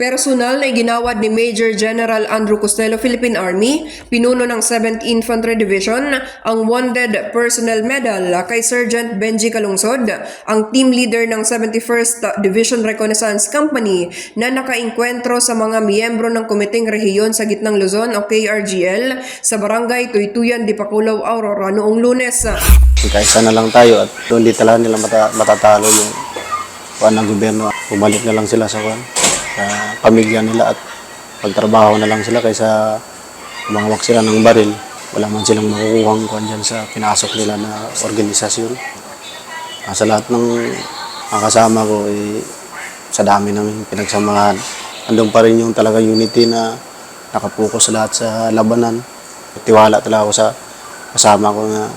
Personal na iginawad ni Major General Andrew Costello Philippine Army, pinuno ng 7th Infantry Division, ang Wounded Personnel Medal kay Sergeant Benji Kalungsod, ang team leader ng 71st Division Reconnaissance Company na nakainkwentro sa mga miyembro ng Komiteng Rehiyon sa Gitnang Luzon o KRGL sa Barangay Tuytuyan, Dipakulaw, Aurora noong lunes. Kaisa na lang tayo at doon di talaga nila mata, matatalo yung kuan ng gobyerno. Bumalik na lang sila sa kuan, sa pamilya nila at pagtrabaho na lang sila kaysa umangwak sila ng baril. Wala man silang makukuhang kuan dyan sa pinasok nila na organisasyon. Ah, sa lahat ng mga kasama ko, eh, sa dami namin pinagsamahan, andun pa rin yung talaga unity na nakapokus lahat sa labanan. Tiwala talaga ako sa kasama ko na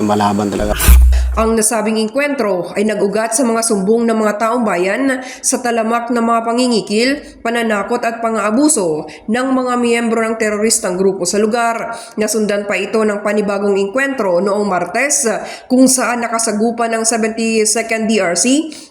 lumalaban talaga. Ang nasabing inkwentro ay nag-ugat sa mga sumbong ng mga taong bayan sa talamak ng mga pangingikil, pananakot at pang-aabuso ng mga miyembro ng teroristang grupo sa lugar. Nasundan pa ito ng panibagong inkwentro noong Martes kung saan nakasagupan ng 72nd DRC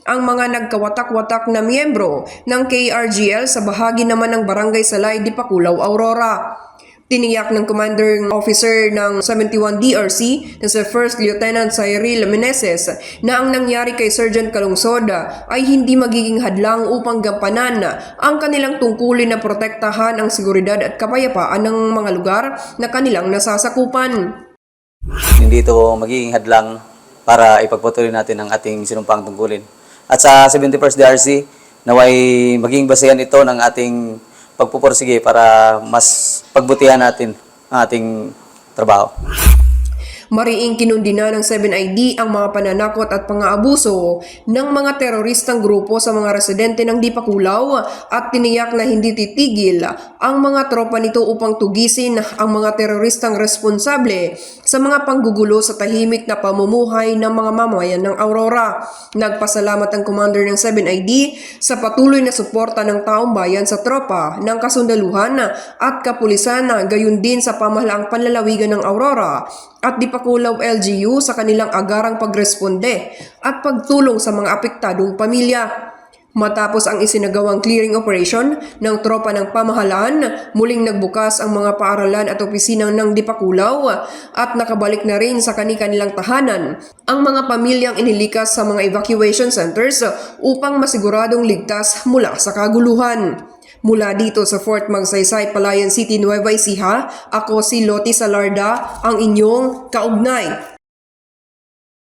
ang mga nagkawatak-watak na miyembro ng KRGL sa bahagi naman ng Barangay Salay, Dipakulaw, Aurora. Tiniyak ng Commander Officer ng 71 DRC na si First Lieutenant Cyril Meneses na ang nangyari kay Sergeant Kalungsod ay hindi magiging hadlang upang gampanan ang kanilang tungkulin na protektahan ang seguridad at kapayapaan ng mga lugar na kanilang nasasakupan. Hindi ito magiging hadlang para ipagpatuloy natin ang ating sinumpang tungkulin. At sa 71st DRC, naway maging basehan ito ng ating pagpupursige para mas pagbutihan natin ang ating trabaho. Mariing kinundina ng 7ID ang mga pananakot at pang-aabuso ng mga teroristang grupo sa mga residente ng Dipakulaw at tiniyak na hindi titigil ang mga tropa nito upang tugisin ang mga teroristang responsable sa mga panggugulo sa tahimik na pamumuhay ng mga mamayan ng Aurora. Nagpasalamat ang commander ng 7ID sa patuloy na suporta ng taong bayan sa tropa ng kasundaluhan at kapulisan gayon din sa pamahalaang panlalawigan ng Aurora at Dipakulaw LGU sa kanilang agarang pagresponde at pagtulong sa mga apektadong pamilya. Matapos ang isinagawang clearing operation ng tropa ng pamahalaan, muling nagbukas ang mga paaralan at opisinang ng Dipakulaw at nakabalik na rin sa kani-kanilang tahanan ang mga pamilyang inilikas sa mga evacuation centers upang masiguradong ligtas mula sa kaguluhan. Mula dito sa Fort Magsaysay, Palayan City, Nueva Ecija, ako si Loti Salarda, ang inyong kaugnay